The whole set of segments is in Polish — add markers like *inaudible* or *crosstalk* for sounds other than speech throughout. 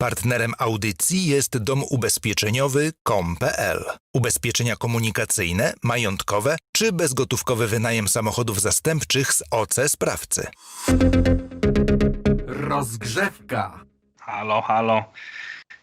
Partnerem audycji jest dom ubezpieczeniowy kom.pl. Ubezpieczenia komunikacyjne, majątkowe czy bezgotówkowy wynajem samochodów zastępczych z OC Sprawcy. Rozgrzewka. Halo, halo.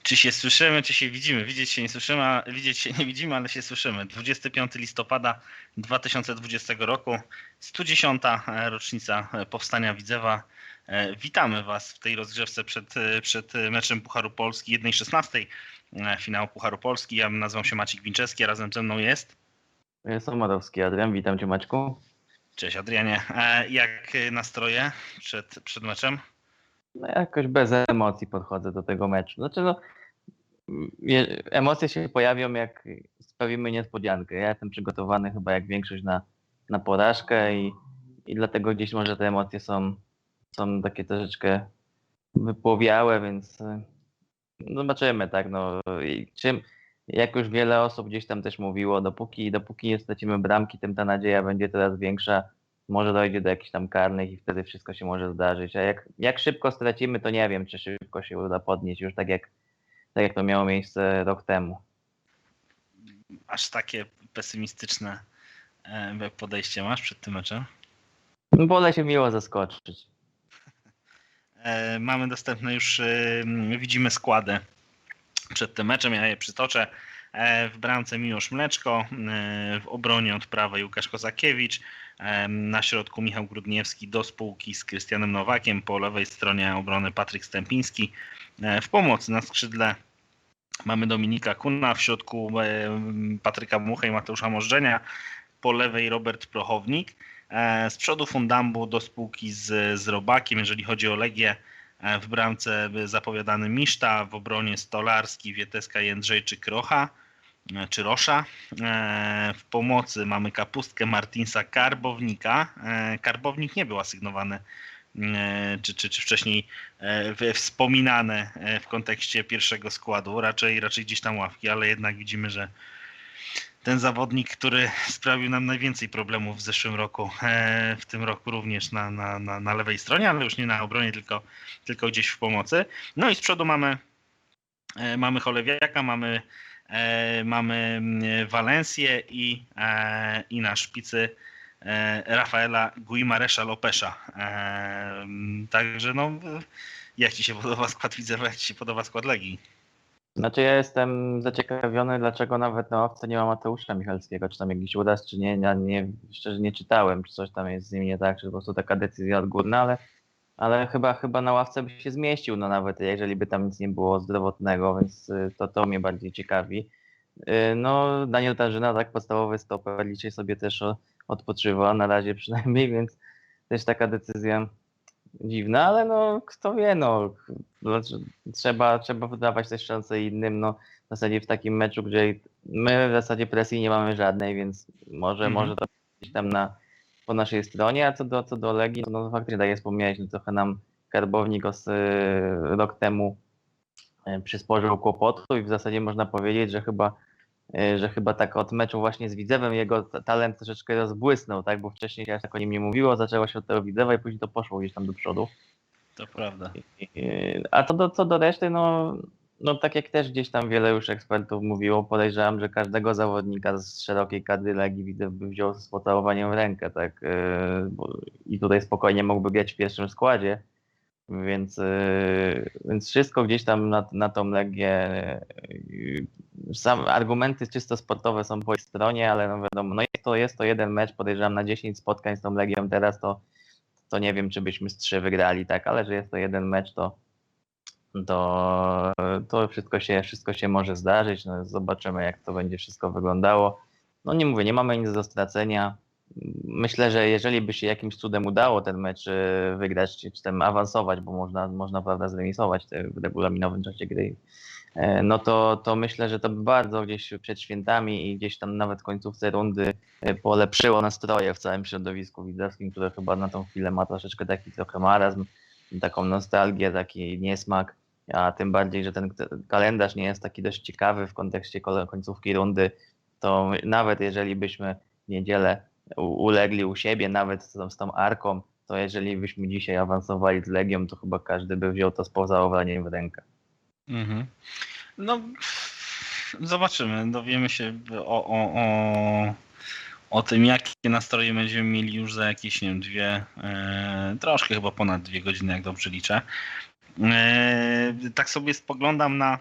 Czy się słyszymy, czy się widzimy? Widzieć się nie słyszymy, a widzieć się nie widzimy, ale się słyszymy. 25 listopada 2020 roku, 110. rocznica powstania Widzewa. E, Witamy Was w tej rozgrzewce przed, e, przed meczem Pucharu Polski, 1.16 e, finału Pucharu Polski. Ja nazywam się Maciek Winczewski, a razem ze mną jest. Jestem Marowski Adrian, witam Cię Maćku. Cześć Adrianie. Jak nastroje przed, przed meczem? No jakoś bez emocji podchodzę do tego meczu. Znaczy no, je, emocje się pojawią jak sprawimy niespodziankę. Ja jestem przygotowany chyba jak większość na, na porażkę i, i dlatego gdzieś może te emocje są, są takie troszeczkę wypłowiałe, więc no zobaczymy, tak, no i czym, jak już wiele osób gdzieś tam też mówiło, dopóki, dopóki nie stracimy bramki, tym ta nadzieja będzie coraz większa. Może dojdzie do jakichś tam karnych i wtedy wszystko się może zdarzyć. A jak, jak szybko stracimy, to nie wiem, czy szybko się uda podnieść, już tak jak, tak jak to miało miejsce rok temu. Aż takie pesymistyczne e, podejście masz przed tym meczem? Wolę się miło zaskoczyć. E, Mamy dostępne już, e, widzimy składy przed tym meczem, ja je przytoczę. E, W bramce Miłosz Mleczko, w obronie od prawej Łukasz Kozakiewicz, na środku Michał Grudniewski do spółki z Krystianem Nowakiem, po lewej stronie obrony Patryk Stępiński, w pomocy na skrzydle mamy Dominika Kuna, w środku Patryka Muchę i Mateusza Możdżenia, po lewej Robert Prochownik, Z przodu Fundambu do spółki z, z Robakiem, jeżeli chodzi o Legię. e, W bramce zapowiadany Miszta, w obronie Stolarski, Wieteska, Jędrzejczyk, Rocha e, czy Rosza. E, W pomocy mamy Kapustkę, Martinsa, Karbownika. E, Karbownik nie był asygnowany e, czy, czy, czy wcześniej e, wspominane e, w kontekście pierwszego składu, raczej, raczej gdzieś tam ławki, ale jednak widzimy, że ten zawodnik, który sprawił nam najwięcej problemów w zeszłym roku, e, w tym roku również na, na, na, na lewej stronie, ale już nie na obronie, tylko, tylko gdzieś w pomocy. No i z przodu mamy, e, mamy Cholewiaka, mamy, e, mamy mm, Walencję i, i na szpicy Rafaela Guimaresza Lopesza. Także no, jak Ci się podoba skład Widzewa, jak Ci się podoba skład Legii? Znaczy ja jestem zaciekawiony, dlaczego nawet na ławce nie ma Mateusza Michalskiego, czy tam jakiś uraz, czy nie, ja nie, szczerze nie czytałem, czy coś tam jest z nim nie tak, czy po prostu taka decyzja odgórna, ale, ale chyba, chyba na ławce by się zmieścił, no nawet jeżeli by tam nic nie było zdrowotnego, więc y, to, to mnie bardziej ciekawi. Y, No Daniel Tarzyna, tak, podstawowy stoper, liczy sobie też odpoczywa, na razie przynajmniej, *laughs* więc też taka decyzja dziwna, ale no kto wie, no znaczy, trzeba, trzeba wydawać też szansę innym, no w zasadzie w takim meczu, gdzie my w zasadzie presji nie mamy żadnej, więc może, Mhm. może to gdzieś tam na, po naszej stronie, a co do, co do Legii, no, no faktycznie tak jak wspomniałeś, no trochę nam Karbownik os, y, rok temu y, przysporzył kłopotu i w zasadzie można powiedzieć, że chyba że chyba tak od meczu właśnie z Widzewem jego ta- talent troszeczkę rozbłysnął, tak, bo wcześniej się aż tak o nim nie mówiło, zaczęło się od tego Widzewa i później to poszło gdzieś tam do przodu. To prawda. A co do, co do reszty, no, no tak jak też gdzieś tam wiele już ekspertów mówiło, podejrzewam, że każdego zawodnika z szerokiej kadry Legii widzę by wziął z pocałowaniem w rękę, tak, bo, i tutaj spokojnie mógłby grać w pierwszym składzie, więc, yy, więc wszystko gdzieś tam na, na tą Legię, yy, sam, argumenty czysto sportowe są po jej stronie, ale no wiadomo, no jest to, jest to jeden mecz, podejrzewam na 10 spotkań z tą Legią teraz, to to nie wiem, czy byśmy z trzy wygrali, tak, ale że jest to jeden mecz, to, to, to wszystko, się, wszystko się może zdarzyć. No, zobaczymy, jak to będzie wszystko wyglądało. No nie mówię, nie mamy nic do stracenia. Myślę, że jeżeli by się jakimś cudem udało ten mecz e, wygrać, czy, tam awansować, bo można, można prawda, zremisować w regulaminowym czasie gry, e, no to, to myślę, że to by bardzo gdzieś przed świętami i gdzieś tam nawet końcówce rundy e, polepszyło nastroje w całym środowisku widzowskim, które chyba na tą chwilę ma troszeczkę taki trochę marazm, taką nostalgię, taki niesmak, a tym bardziej, że ten kalendarz nie jest taki dość ciekawy w kontekście końcówki rundy, to nawet jeżeli byśmy w niedzielę ulegli u siebie, nawet z tą, arką, to jeżeli byśmy dzisiaj awansowali z Legią, to chyba każdy by wziął to z pozaowaniem w rękę. Mhm. No, zobaczymy. Dowiemy się o, o, o, o tym, jakie nastroje będziemy mieli już za jakieś, nie wiem, dwie, e, troszkę chyba ponad dwie godziny, jak dobrze liczę. E, tak sobie spoglądam na,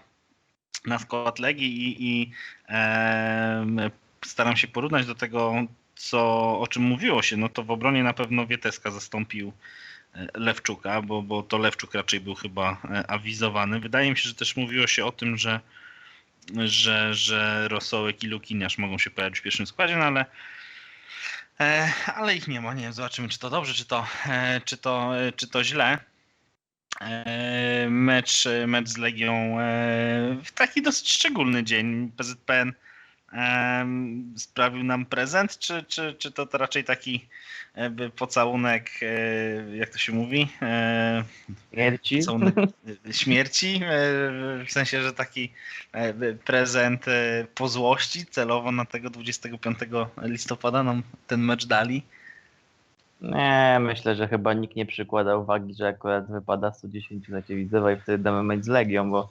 na skład Legii i, i em, staram się porównać do tego, co, o czym mówiło się. No to w obronie na pewno Wieteska zastąpił e, Lewczuka, bo, bo to Lewczuk raczej był chyba e, awizowany. Wydaje mi się, że też mówiło się o tym, że, że, że Rosołek i Lukiniarz mogą się pojawić w pierwszym składzie, no ale, e, ale ich nie ma. Nie wiem, zobaczymy, czy to dobrze, czy to, czy to, czy to źle. Mecz, mecz z Legią w taki dosyć szczególny dzień. PZPN sprawił nam prezent, czy, czy, czy to, to raczej taki jakby pocałunek, e, jak to się mówi? E, Śmierci? Pocałunek śmierci, e, w sensie, że taki prezent po złości celowo na tego 25 listopada nam ten mecz dali. Nie, myślę, że chyba nikt nie przykłada uwagi, że akurat wypada 110 na Widzewa i wtedy damy mecz z Legią, bo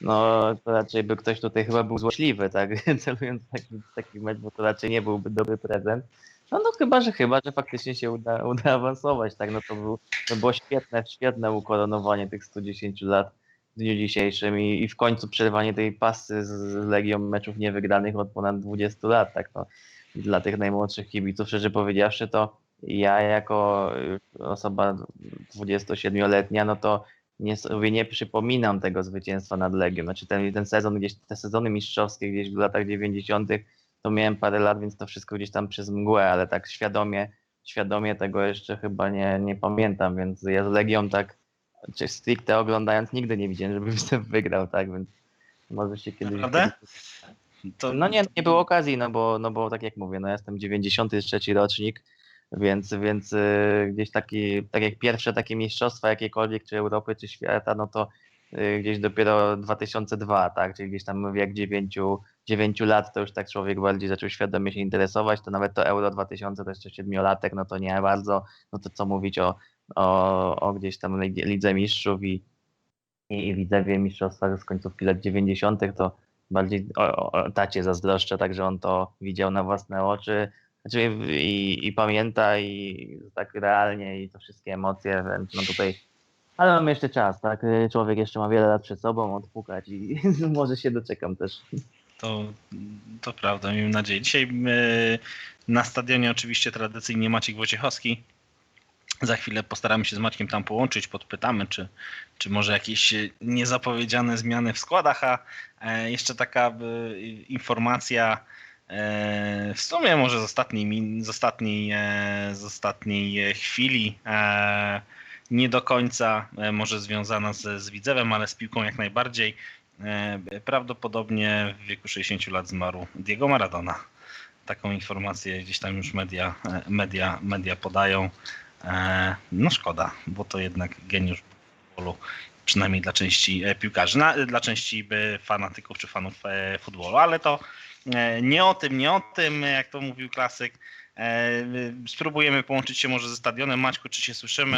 no to raczej by ktoś tutaj chyba był złośliwy, tak, *laughs* celując w taki, taki mecz, bo to raczej nie byłby dobry prezent. No, no chyba, że chyba, że faktycznie się uda, *laughs* uda awansować, tak, no to, był, to było świetne, świetne ukoronowanie tych 110 lat w dniu dzisiejszym i, i w końcu przerwanie tej pasy z, z Legią meczów niewygranych od ponad 20 lat, tak, no. Dla tych najmłodszych kibiców, szczerze powiedziawszy, to ja jako y, osoba 27-letnia, no to nie, sobie nie przypominam tego zwycięstwa nad Legią. Znaczy ten, ten sezon gdzieś, te sezony mistrzowskie gdzieś w latach 90. to miałem parę lat, więc to wszystko gdzieś tam przez mgłę, ale tak świadomie, świadomie tego jeszcze chyba nie, nie pamiętam, więc ja z Legią tak, czy stricte oglądając nigdy nie widziałem, żeby występ *laughs* wygrał, tak, więc może się kiedyś... Naprawdę? To, No nie, nie było okazji, no bo, no bo tak jak mówię, no ja jestem 93 rocznik, więc, więc y, gdzieś taki, tak jak pierwsze takie mistrzostwa jakiekolwiek, czy Europy, czy świata, no to y, gdzieś dopiero 2002, tak, czyli gdzieś tam wiek 9, 9 lat, to już tak człowiek bardziej zaczął świadomie się interesować, to nawet to Euro 2000 to jeszcze siedmiolatek, no to nie bardzo, no to co mówić o, o, o gdzieś tam Lidze Lidze Mistrzów i, i, i Widzewie Mistrzostwach z końcówki lat 90., to bardziej o, o tacie zazdroszczę, także on to widział na własne oczy, znaczy i, i pamięta i tak realnie i to wszystkie emocje, więc no tutaj ale mamy jeszcze czas, tak? Człowiek jeszcze ma wiele lat przed sobą odpukać i *laughs* może się doczekam też. To, to prawda, miejmy nadzieję. Dzisiaj na stadionie oczywiście tradycyjnie Maciek Wojciechowski. Za chwilę postaramy się z Maćkiem tam połączyć, podpytamy, czy, czy może jakieś niezapowiedziane zmiany w składach, a e, jeszcze taka e, informacja w sumie może z ostatniej, z ostatniej, e, z ostatniej e, chwili, e, nie do końca e, może związana z, z Widzewem, ale z piłką jak najbardziej. E, Prawdopodobnie w wieku 60 lat zmarł Diego Maradona. Taką informację gdzieś tam już media, e, media, media podają. E, No szkoda, bo to jednak geniusz futbolu, przynajmniej dla części e, piłkarzy, dla części e, fanatyków czy fanów e, futbolu, ale to e, nie o tym, nie o tym, jak to mówił klasyk. E, Spróbujemy połączyć się może ze stadionem. Maćku, czy się słyszymy?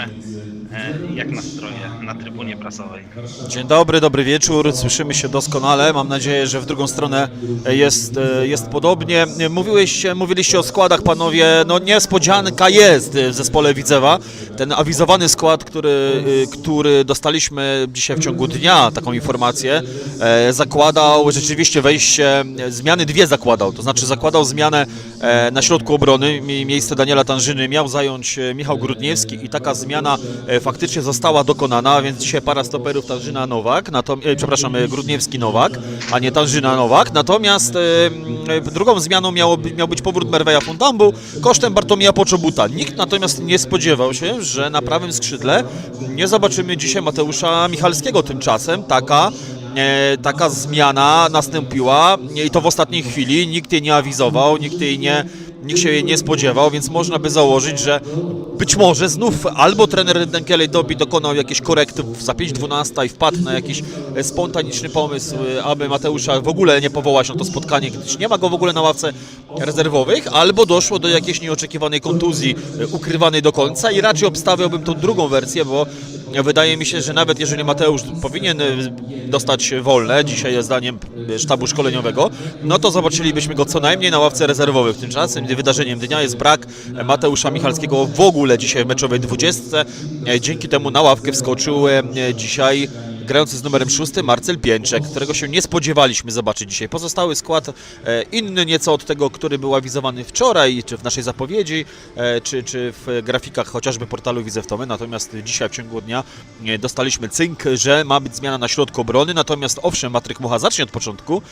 E, Jak nastroje na trybunie prasowej? Dzień dobry, dobry wieczór. Słyszymy się doskonale. Mam nadzieję, że w drugą stronę jest, e, jest podobnie. Mówiłeś, mówiliście o składach, panowie. No niespodzianka jest w zespole Widzewa. Ten awizowany skład, który, który dostaliśmy dzisiaj w ciągu dnia, taką informację, zakładał rzeczywiście wejście, zmiany dwie zakładał. To znaczy zakładał zmianę na środku obrony. Mi- Miejsce Daniela Tanżyny miał zająć e, Michał Grudniewski i taka zmiana e, faktycznie została dokonana, więc dzisiaj para stoperów Tanżyna Nowak, natom, e, przepraszam, Grudniewski Nowak, a nie Tanżyna Nowak. Natomiast drugą zmianą miał być powrót Merweja Fundambu kosztem Bartomija Poczobuta. Nikt natomiast nie spodziewał się, że na prawym skrzydle nie zobaczymy dzisiaj Mateusza Michalskiego. Tymczasem taka taka zmiana nastąpiła i to w ostatniej chwili. Nikt jej nie awizował, nikt jej nie, nikt się jej nie spodziewał, więc można by założyć, że być może znów albo trener Denkele Dobi dokonał jakiejś korekty za 5-12 i wpadł na jakiś e, spontaniczny pomysł, e, aby Mateusza w ogóle nie powołać na to spotkanie, gdyż nie ma go w ogóle na ławce rezerwowych, albo doszło do jakiejś nieoczekiwanej kontuzji e, ukrywanej do końca i raczej obstawiałbym tą drugą wersję, bo wydaje mi się, że nawet jeżeli Mateusz powinien dostać wolne, dzisiaj zdaniem sztabu szkoleniowego, no to zobaczylibyśmy go co najmniej na ławce rezerwowych. Tymczasem wydarzeniem dnia jest brak Mateusza Michalskiego w ogóle dzisiaj w meczowej 20. E, Dzięki temu na ławkę wskoczył dzisiaj grający z numerem 6 Marcel Pięczek, którego się nie spodziewaliśmy zobaczyć dzisiaj. Pozostały skład e, inny nieco od tego, który był awizowany wczoraj, czy w naszej zapowiedzi, e, czy, czy w grafikach chociażby portalu Widzew Tomy. Natomiast dzisiaj w ciągu dnia e, dostaliśmy cynk, że ma być zmiana na środku obrony. Natomiast owszem, Patryk Mucha zacznie od początku,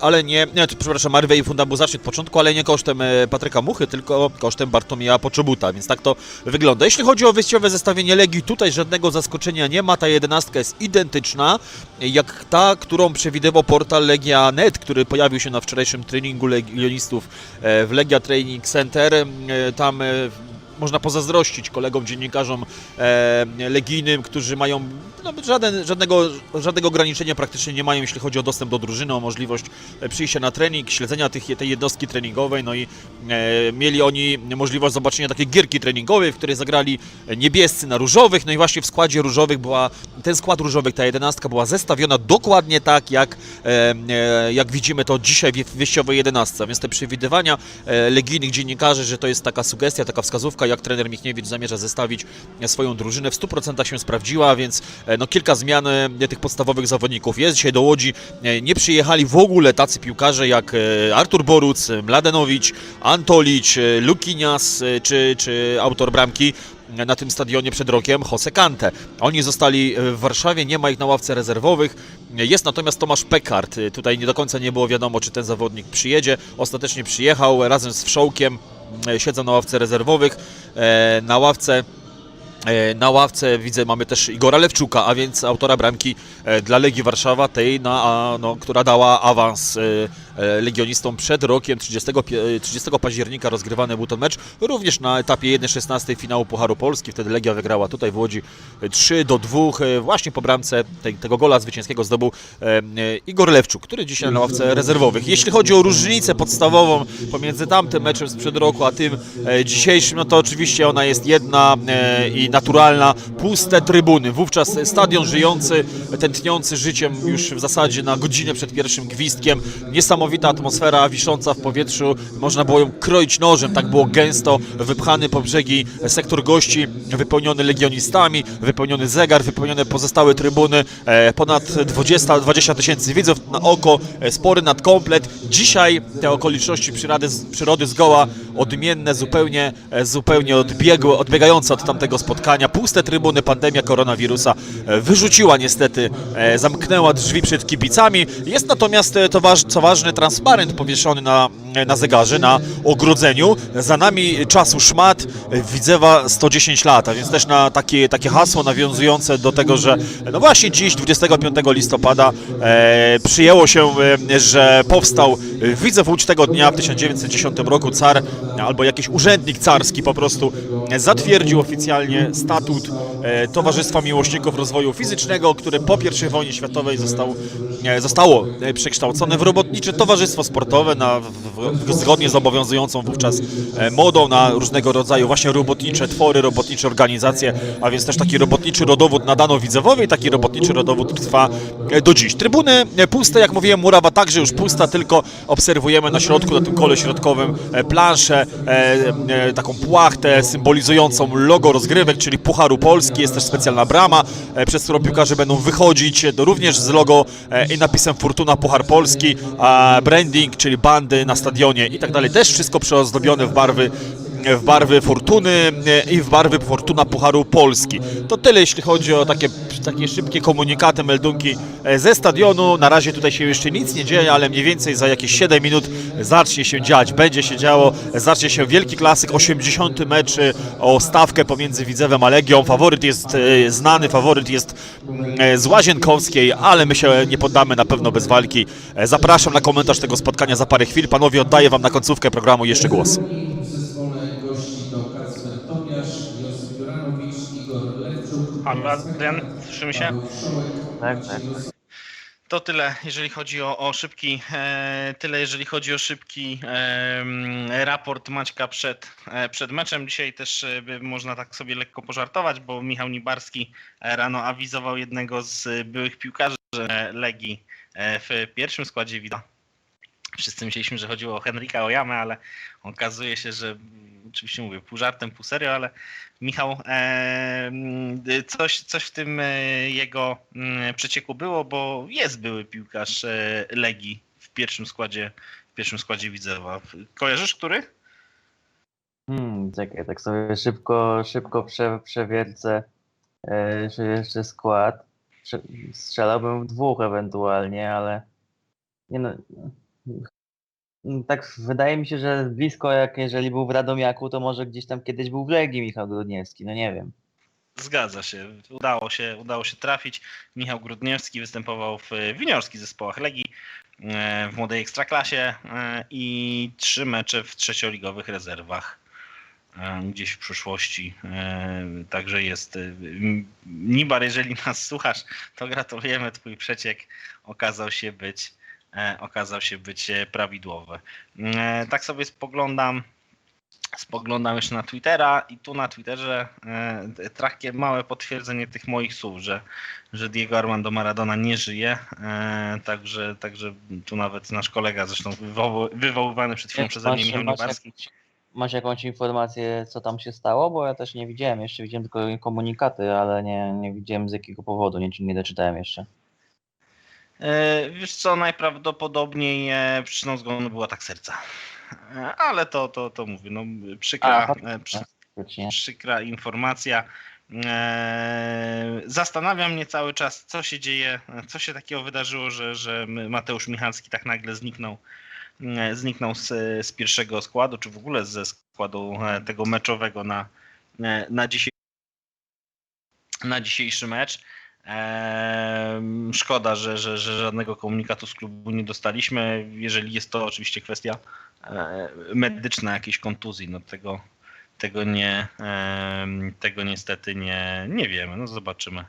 ale nie, nie przepraszam, Marwej Fundabu zacznie od początku, ale nie kosztem Patryka Muchy, tylko kosztem Bartomieja Poczobuta, więc tak to wygląda. Jeśli chodzi o wyjściowe zestawienie Legii, tutaj żadnego zaskoczenia nie ma. Ta jedenastka jest identyczna jak ta, którą przewidywał portal Legia.net, który pojawił się na wczorajszym treningu legionistów e, w Legia Training Center. E, Tam e, można pozazdrościć kolegom dziennikarzom e, legijnym, którzy mają no, żaden, żadnego, żadnego ograniczenia praktycznie nie mają, jeśli chodzi o dostęp do drużyny, o możliwość e, przyjścia na trening, śledzenia tych, tej jednostki treningowej, no i e, mieli oni możliwość zobaczenia takiej gierki treningowej, w której zagrali niebiescy na różowych, no i właśnie w składzie różowych była, ten skład różowych, ta jedenastka była zestawiona dokładnie tak, jak, e, e, jak widzimy to dzisiaj w wyjściowej jedenastce, więc te przewidywania e, legijnych dziennikarzy, że to jest taka sugestia, taka wskazówka, jak trener Michniewicz zamierza zestawić swoją drużynę, w 100% się sprawdziła, więc e, no, kilka zmian e, tych podstawowych zawodników jest. Dzisiaj do Łodzi e, nie przyjechali w ogóle tacy piłkarze jak Artur Boruc, Mladenowicz, Antolicz, e, Lukinias czy, czy autor bramki na tym stadionie przed rokiem Jose Kante. Oni zostali w Warszawie, nie ma ich na ławce rezerwowych. Jest natomiast Tomasz Pekart. Tutaj nie do końca nie było wiadomo, czy ten zawodnik przyjedzie. Ostatecznie przyjechał razem z Wszołkiem. Siedzą na ławce rezerwowych. E, Na ławce Na ławce widzę mamy też Igora Lewczuka, a więc autora bramki e, dla Legii Warszawa, tej, na, no, która dała awans e, e, legionistom przed rokiem 30, pie- 30 października rozgrywany był ten mecz, również na etapie 1-16 finału Pucharu Polski, wtedy Legia wygrała tutaj w Łodzi e, 3 do 2, e, właśnie po bramce tego gola zwycięskiego zdobył e, e, Igor Lewczuk, który dzisiaj na ławce rezerwowych. Jeśli chodzi o różnicę podstawową pomiędzy tamtym meczem sprzed roku, a tym e, dzisiejszym, no to oczywiście ona jest jedna e, naturalna, puste trybuny. Wówczas stadion żyjący, tętniący życiem już w zasadzie na godzinę przed pierwszym gwizdkiem. Niesamowita atmosfera wisząca w powietrzu. Można było ją kroić nożem, tak było gęsto wypchany po brzegi sektor gości, wypełniony legionistami, wypełniony zegar, wypełnione pozostałe trybuny. E, Ponad 20 20 tysięcy widzów na oko, e, spory nadkomplet. Dzisiaj te okoliczności przyrody, przyrody zgoła odmienne, zupełnie, e, zupełnie odbiegłe, odbiegające od tamtego spotkania. Puste trybuny, pandemia koronawirusa e, wyrzuciła niestety, e, zamknęła drzwi przed kibicami. Jest natomiast, e, to waż, co ważne, transparent powieszony na, na zegarze, na ogrodzeniu. Za nami czasu szmat, Widzewa 110 lat, a więc też na takie, takie hasło nawiązujące do tego, że no właśnie dziś, 25 listopada, e, przyjęło się, że powstał Widzew Łódź tego dnia w 1910 roku. Car albo jakiś urzędnik carski po prostu zatwierdził oficjalnie statut e, Towarzystwa Miłośników Rozwoju Fizycznego, które po I wojnie światowej został, e, zostało e, przekształcone w Robotnicze Towarzystwo Sportowe na, w, zgodnie z obowiązującą wówczas modą na różnego rodzaju właśnie robotnicze twory, robotnicze organizacje, a więc też taki robotniczy rodowód nadano Widzewowi, taki robotniczy rodowód trwa do dziś. Trybuny puste, jak mówiłem, murawa także już pusta, tylko obserwujemy na środku, na tym kole środkowym planszę, taką płachtę symbolizującą logo rozgrywek, czyli Pucharu Polski, jest też specjalna brama, e, przez którą piłkarze będą wychodzić, e, również z logo e, i napisem Fortuna Puchar Polski, branding, czyli bandy na stadionie i tak dalej, też wszystko przeozdobione w barwy w barwy Fortuny e, i w barwy Fortuna Pucharu Polski. To tyle, jeśli chodzi o takie, takie szybkie komunikaty, meldunki e, ze stadionu. Na razie tutaj się jeszcze nic nie dzieje, ale mniej więcej za jakieś 7 minut zacznie się dziać. Będzie się działo, zacznie się wielki klasyk, 80 mecz e, o stawkę pomiędzy Widzewem a Legią. Faworyt jest znany, faworyt jest mm, z Łazienkowskiej, ale my się nie poddamy na pewno bez walki. Zapraszam na komentarz tego spotkania za parę chwil. Panowie, oddaję Wam na końcówkę programu jeszcze głos. W zespole gości to Kacper Tobiasz, Josip Halo, Adrian, słyszymy się? Tak, tak. To tyle, jeżeli chodzi o, o szybki, e, tyle jeżeli chodzi o szybki em, raport Maćka przed, e, przed meczem. Dzisiaj też e, by można tak sobie lekko pożartować, bo Michał Nibarski e, rano awizował jednego z byłych piłkarzy e, Legii e, w pierwszym składzie wideo. Wszyscy myśleliśmy, że chodziło o Henryka Ojamę, ale okazuje się, że mm, oczywiście mówię pół żartem, pół serio, ale Michał, e, mm, coś, coś w tym e, jego mm, przecieku było, bo jest były piłkarz e, Legii w pierwszym składzie, w pierwszym składzie Widzewa. Kojarzysz który? Hmm, czekaj, tak sobie szybko, szybko prze, przewiercę jeszcze, skład. Strzelałbym w dwóch ewentualnie, ale nie no. Mm, Tak wydaje mi się, że blisko jak jeżeli był w Radomiaku, to może gdzieś tam kiedyś był w Legii Michał Grudniewski, no nie wiem. Zgadza się. Udało się, udało się trafić. Michał Grudniewski występował w winiorskich zespołach Legii e, w młodej ekstraklasie e, i trzy mecze w trzecioligowych rezerwach e, gdzieś w przyszłości. E, Także jest. e, Nibar, jeżeli nas słuchasz, to gratulujemy. Twój przeciek okazał się być, e, okazał się być e, prawidłowy. E, Tak sobie spoglądam spoglądam jeszcze na Twittera i tu na Twitterze e, takie małe potwierdzenie tych moich słów, że, że Diego Armando Maradona nie żyje. E, także, także tu nawet nasz kolega, zresztą wywoł, wywoływany przed chwilą przeze mnie Michał Nibarski. masz jakąś informację, co tam się stało? Bo ja też nie widziałem, jeszcze widziałem tylko komunikaty, ale nie, nie widziałem z jakiego powodu, nie, nie doczytałem jeszcze. E, Wiesz co, najprawdopodobniej e, przyczyną zgonu była tak serca. E, Ale to, to, to mówię, no przykra, A, przy, Faktycznie. przykra informacja. Eee, Zastanawia mnie cały czas, co się dzieje, co się takiego wydarzyło, że, że Mateusz Michalski tak nagle zniknął, zniknął z, z pierwszego składu, czy w ogóle ze składu tego meczowego na, na, dzisiaj, na dzisiejszy mecz. Eee, Szkoda, że, że, że żadnego komunikatu z klubu nie dostaliśmy. Jeżeli jest to oczywiście kwestia e, medyczna, jakiejś kontuzji, no tego, tego nie, tego niestety nie, nie wiemy. No zobaczymy,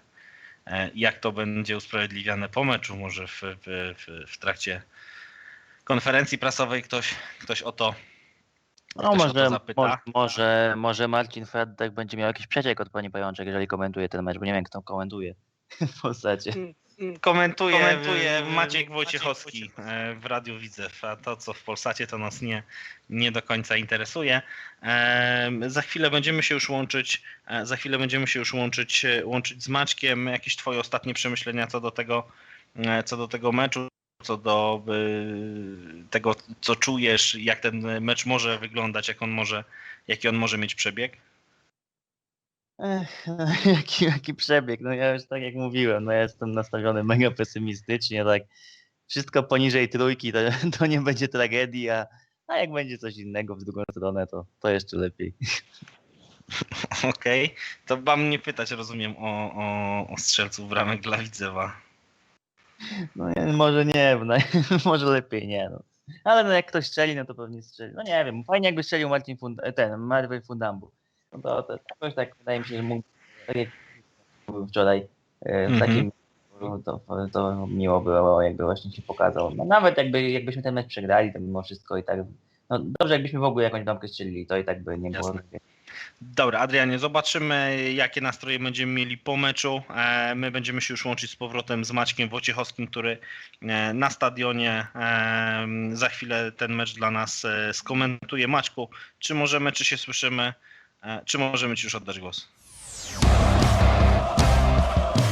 e, jak to będzie usprawiedliwiane po meczu. Może w, w, w, w trakcie konferencji prasowej ktoś, ktoś o to, No może, może, może Marcin Fredek będzie miał jakiś przeciek od pani Pajączek, jeżeli komentuje ten mecz, bo nie wiem kto komentuje *laughs* w postaci. Komentuje, Komentuje, Maciek Maciek Wojciechowski e, w Radiu Widzew, a to co w Polsacie to nas nie, nie do końca interesuje. Em, Za chwilę będziemy się już łączyć, e, za chwilę będziemy się już łączyć, e, łączyć z Maćkiem. Jakieś twoje ostatnie przemyślenia co do tego, e, co do tego meczu, co do e, tego, co czujesz, jak ten mecz może wyglądać, jak on może, jaki on może mieć przebieg? Ech, *laughs* jaki, jaki przebieg, no ja już tak jak mówiłem, no ja jestem nastawiony mega pesymistycznie, tak wszystko poniżej trójki to, *laughs* to nie będzie tragedii, a, a jak będzie coś innego w drugą stronę, to, to jeszcze lepiej. *laughs* Okej, to mam nie pytać, rozumiem, o, o, o strzelców bramek dla Widzewa. No nie, może nie, no, może lepiej nie, no. Ale no jak ktoś strzeli, no to pewnie strzeli. No nie wiem, fajnie jakby strzelił Marcin Fund ten, Marvel Fundambu. No to, to jakoś tak wydaje mi się, że mógł, tak jak mówił wczoraj, e, w Mhm. takim to, to miło było, jakby właśnie się pokazał. No, nawet jakby, jakbyśmy ten mecz przegrali, to mimo wszystko i tak, no dobrze jakbyśmy w ogóle jakąś bramkę strzelili, to i tak by nie było. Jasne. Dobra, Adrianie, zobaczymy, jakie nastroje będziemy mieli po meczu. E, My będziemy się już łączyć z powrotem z Maćkiem Wojciechowskim, który e, na stadionie za chwilę ten mecz dla nas skomentuje. Maćku, czy możemy, czy się słyszymy, czy możemy Ci już oddać głos?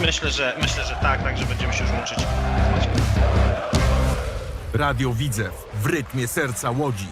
Myślę, że myślę, że tak, także będziemy się już łączyć. Radio Widzew w rytmie serca Łodzi.